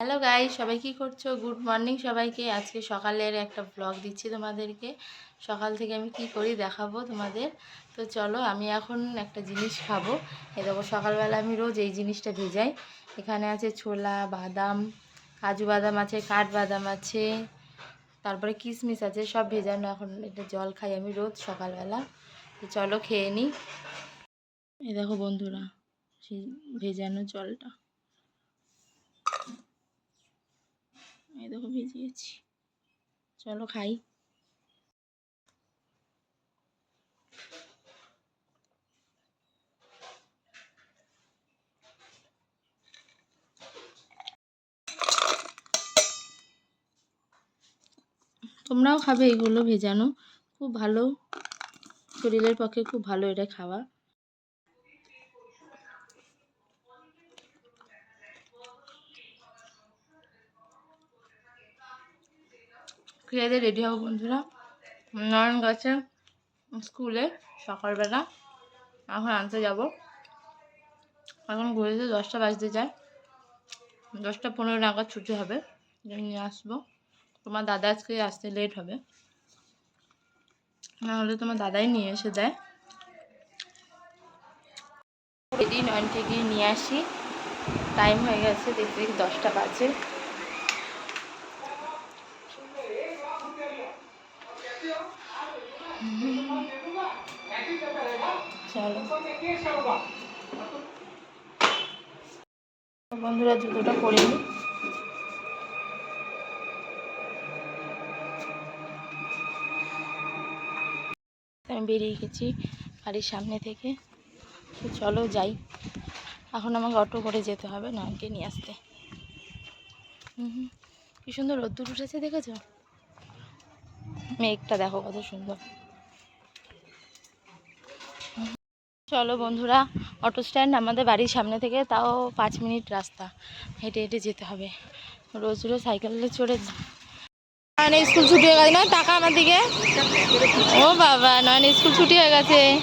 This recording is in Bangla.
হ্যালো গাই সবাই কি করছ? গুড মর্নিং সবাইকে। আজকে সকালের একটা ব্লগ দিচ্ছি তোমাদেরকে। সকাল থেকে আমি কি করি দেখাবো তোমাদের? তো চলো, আমি এখন একটা জিনিস খাব। এ দেখো, সকালবেলা আমি রোজ এই জিনিসটা ভেজাই। এখানে আছে ছোলা, বাদাম, কাজু বাদাম আছে কাঠবাদাম আছে, তারপরে কিশমিশ আছে, সব ভেজানো। এখন এটা জল খাই আমি রোজ সকালবেলা। তো চলো খেয়ে নিই এই দেখো বন্ধুরা, সেই ভেজানো জলটা। দেখো ভিজিয়েছি। চলো খাই। তোমরাও খাবে এগুলো ভেজানো। খুব ভালো। শরীরের পক্ষে খুব ভালো এটা খাওয়া। খেয়ে দিয়ে রেডি হব বন্ধুরা। নয়ন গেছে স্কুলে সকালবেলা। এখন আনতে যাব। এখন ঘুরেতে দশটা বাজতে যায়। দশটা পনেরো নাগাদ ছুটি হবে নিয়ে আসব। তোমার দাদা আজকে আসতে লেট হবে। নাহলে তোমার দাদাই নিয়ে এসে দেয়। রেডি নয়নকে গিয়ে নিয়ে আসি। টাইম হয়ে গেছে, দেখতে দেখি দশটা বাজে। চলো। বন্ধুরা, জুতোটা পরে নিই। আমি বেরিয়ে গেছি বাড়ির সামনে থেকে। চলো যাই। এখন আমাকে অটো করে যেতে হবে নয়নকে নিয়ে আসতে। হুম। কি সুন্দর রোদ্দুর উঠেছে, দেখেছ? মেঘটা দেখো, কত সুন্দর। চলো বন্ধুরা অটো স্ট্যান্ড আমাদের বাড়ির সামনে থেকে, তাও পাঁচ মিনিট রাস্তা। হেঁটে হেঁটে যেতে হবে। রোজ রোজ সাইকেলে চড়ে নয়ন স্কুল ছুটি হয়ে গেছে না? টাকা আমার দিকে? ও বাবা, নয়ন স্কুল ছুটি হয়ে গেছে।